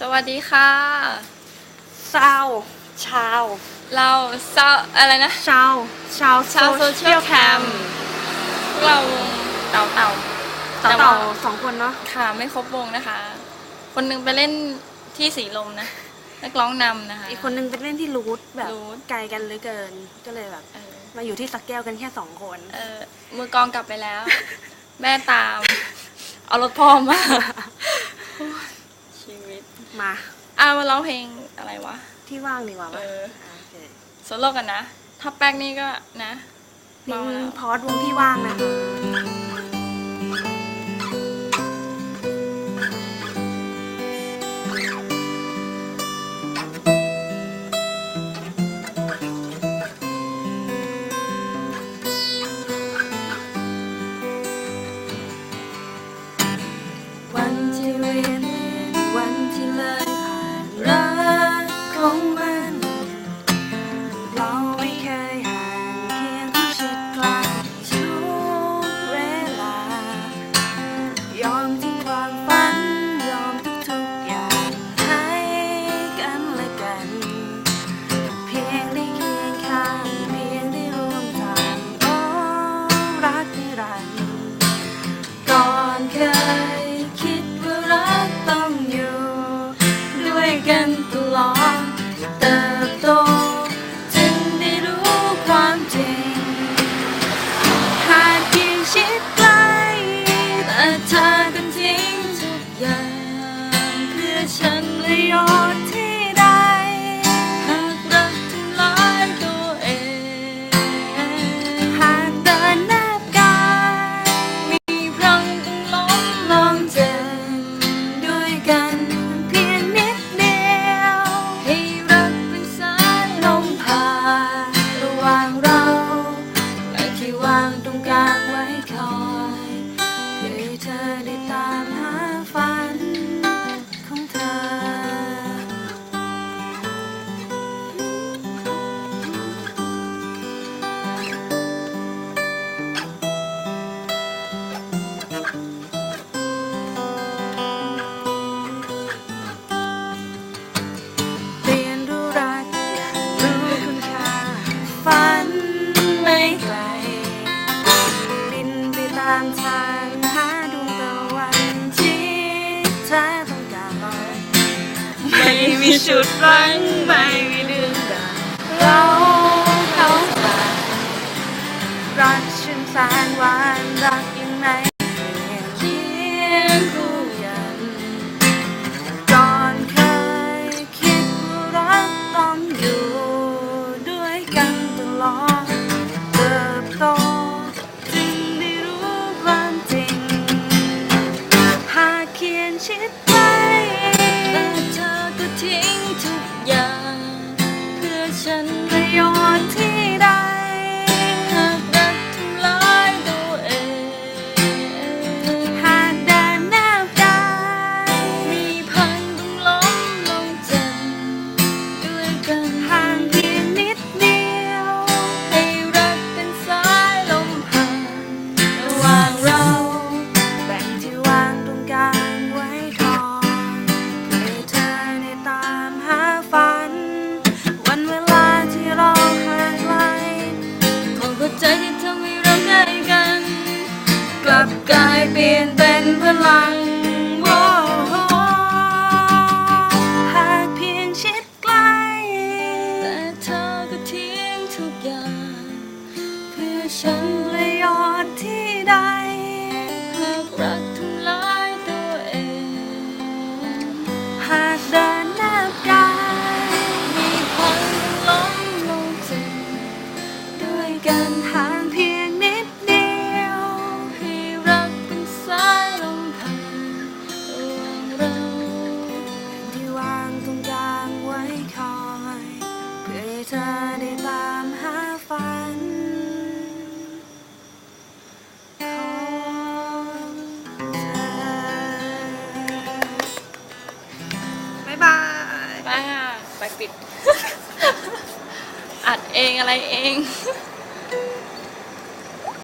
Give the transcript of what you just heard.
สวัสดีค่ะชาวชาวเราเศร้าอะไรนะชาวชาวชาวโซเชียลแคมพวกเราวงเต่าเต่าเต่าแต่เต่าว่าสองคนเนาะค่ะไม่ครบวงนะคะ คนหนึงไปเล่นที่สีลมนะนักร้องนำนะคะ อีกคนนึงไปเล่นที่รูทแบบรูท ไกลกันเหลือเกิน ก็เลยแบบ เออมาอยู่ที่สักแก้วกันแค่สองคน เออมือกลองกลับไปแล้ว แม่ตาม เอารถพ่อมาโอ้ยชีวิต มาอะมาร้องเพลงอะไรวะ ที่ว่างดีกว่าเอปะอโอเคโซโล่กันนะ ถ้าแป๊กนี่ก็นะเพลเบางแล้วพอดวงที่ว่างนะคะ ด้ ที่ ไม่มีชุดรังไม่มีเรื่องราเราเข้าไปรักฉันแสนหวานรักยังไงเคียงคู่กันก่อนเคยคิดว่ารักต้องอยู่ด้วยกันตลอดเติบโตจึงได้รู้ความจริงหากเขียนชิด ทิ้งทุกอย่าง เพื่อฉัน เปิด อัดเองอะไรเอง